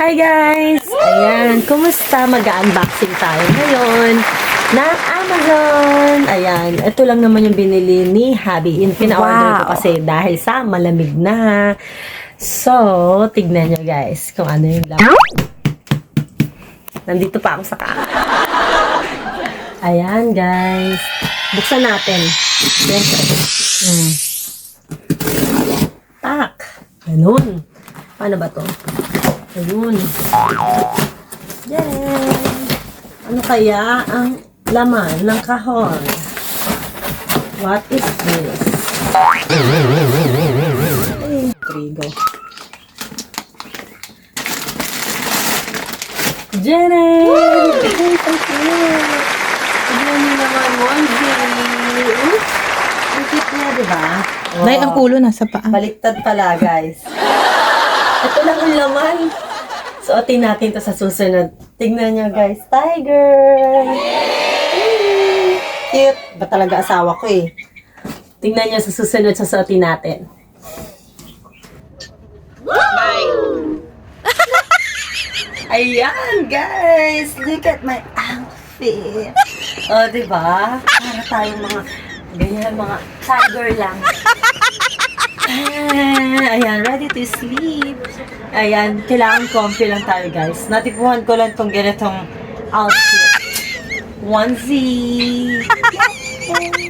Hi guys! Ayan, kumusta? Mag-unboxing tayo ngayon ng Amazon. Ayan, ito lang naman yung binili ni Habi. In pina-order ko Wow. kasi dahil sa malamig na. So, tignan nyo guys kung ano yung laman. Nandito pa ako sa kama. Ayan guys. Buksan natin. Siyempre. Mm. Tak. Ganun. Paano ba to? Ayun. Yay! Ano kaya ang laman ng kahon? What is this? Ay, trigo. Jenny! Ay, so cute! Tignan niyo naman. Uy, Ang cute niya, di ba? Nay, ang ulo nasa paa. Baliktad pala, guys. Ito lang ang laman. Suotin natin to sa susunod. Tignan nyo, guys. Tiger! Cute. Ba talaga asawa ko eh. Tignan nyo sa susunod sa suotin natin. Ayan, guys! Look at my outfit! O, oh, di ba? Para tayong mga, ganyan, mga tiger lang. Ayan, ready to sleep. Ayan, kailangan comfy lang tayo, guys. Natipuhan ko lang tong ganitong outfit. Onesie.